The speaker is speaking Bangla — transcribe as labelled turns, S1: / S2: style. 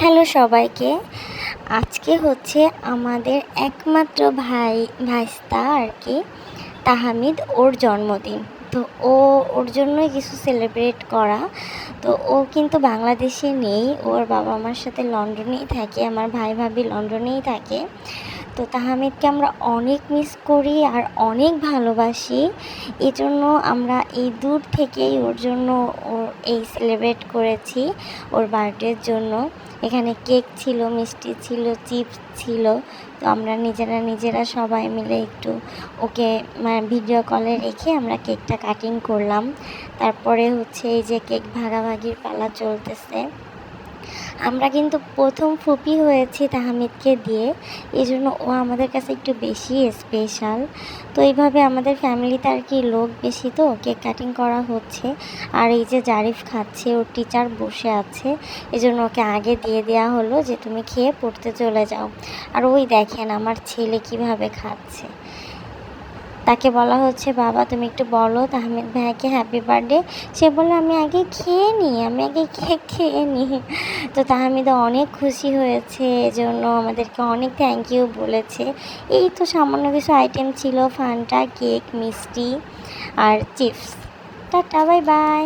S1: হ্যালো সবাইকে। আজকে হচ্ছে আমাদের একমাত্র ভাই, ভাইস্তা আর কি, তাহামিদ ওর জন্মদিন। তো ও, ওর জন্যই কিছু সেলিব্রেট করা। তো ও কিন্তু বাংলাদেশে নেই ওর বাবা মার সাথে লন্ডনেই থাকে, আমার ভাই ভাবি লন্ডনেই থাকে। তো তাহামিদকে আমরা অনেক মিস করি আর অনেক ভালোবাসি। এই জন্য আমরা এই দূর থেকেই ওর জন্য ওর এই সেলিব্রেট করেছি, ওর বার্থডের জন্য। এখানে কেক ছিল, মিষ্টি ছিল, চিপস ছিল। তো আমরা নিজেরা নিজেরা সবাই মিলে একটু ওকে মানে ভিডিও কলে রেখে আমরা কেকটা কাটিং করলাম। তারপরে হচ্ছে এই যে কেক ভাগাভাগির পালা চলতেছে। আমরা কিন্তু প্রথম ফুপি হয়েছি তাহামিদকে দিয়ে। এই জন্য ও আমাদের কাছে একটু বেশি স্পেশাল তো এইভাবে আমাদের ফ্যামিলিতে আর কি লোক বেশি তো, কেক কাটিং করা হচ্ছে। আর এই যে জারিফ খাচ্ছে, ওর টিচার বসে আছে। এই জন্য ওকে আগে দিয়ে দেওয়া হলো যে, তুমি খেয়ে পড়তে চলে যাও। আর ওই দেখেন আমার ছেলে কীভাবে খাচ্ছে। তাকে বলা হচ্ছে, বাবা, তুমি একটু বলো তাহমিদ ভাইকে হ্যাপি বার্থডে সে বলে আমি আগে খেয়ে নিই আমি আগে কেক খেয়ে নিই তো তাহমিদা অনেক খুশি হয়েছে, এজন্য আমাদেরকে অনেক থ্যাংক ইউ বলেছে। এই তো সামান্য কিছু আইটেম ছিল, ফান্টা কেক মিষ্টি আর চিপস টাটা বাই বাই